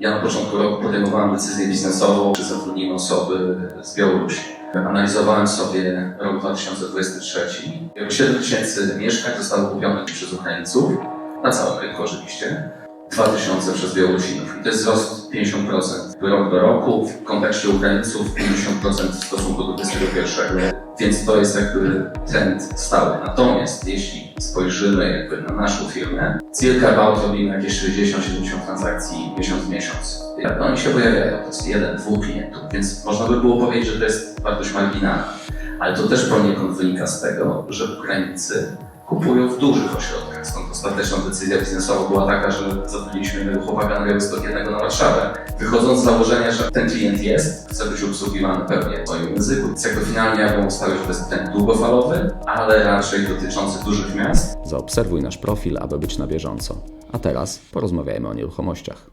Ja na początku roku podejmowałem decyzję biznesową, czy zatrudnimy osoby z Białorusi. Analizowałem sobie rok 2023. 7 tysięcy mieszkań zostało kupionych przez Ukraińców, na całym rynku oczywiście. 2000 przez Białorusinów. To jest wzrost 50% rok do roku. W kontekście Ukraińców 50% w stosunku do 2021. Więc to jest jakby trend stały. Natomiast jeśli spojrzymy jakby na naszą firmę, Circa About robimy jakieś 60-70 transakcji miesiąc w miesiąc. Oni się pojawiają, to jest jeden, dwóch klientów, więc można by było powiedzieć, że to jest wartość marginalna. Ale to też poniekąd wynika z tego, że Ukraińcy kupują w dużych ośrodkach. Ostateczna decyzja biznesowa była taka, że zatrudniliśmy jednego chłopaka na Białystok, jednego na Warszawę. Wychodząc z założenia, że ten klient jest, chce być obsługiwany pewnie w moim języku. Więc jakby finalnie ja bym ustalił, że to jest trend długofalowy, ale raczej dotyczący dużych miast. Zaobserwuj nasz profil, aby być na bieżąco. A teraz porozmawiajmy o nieruchomościach.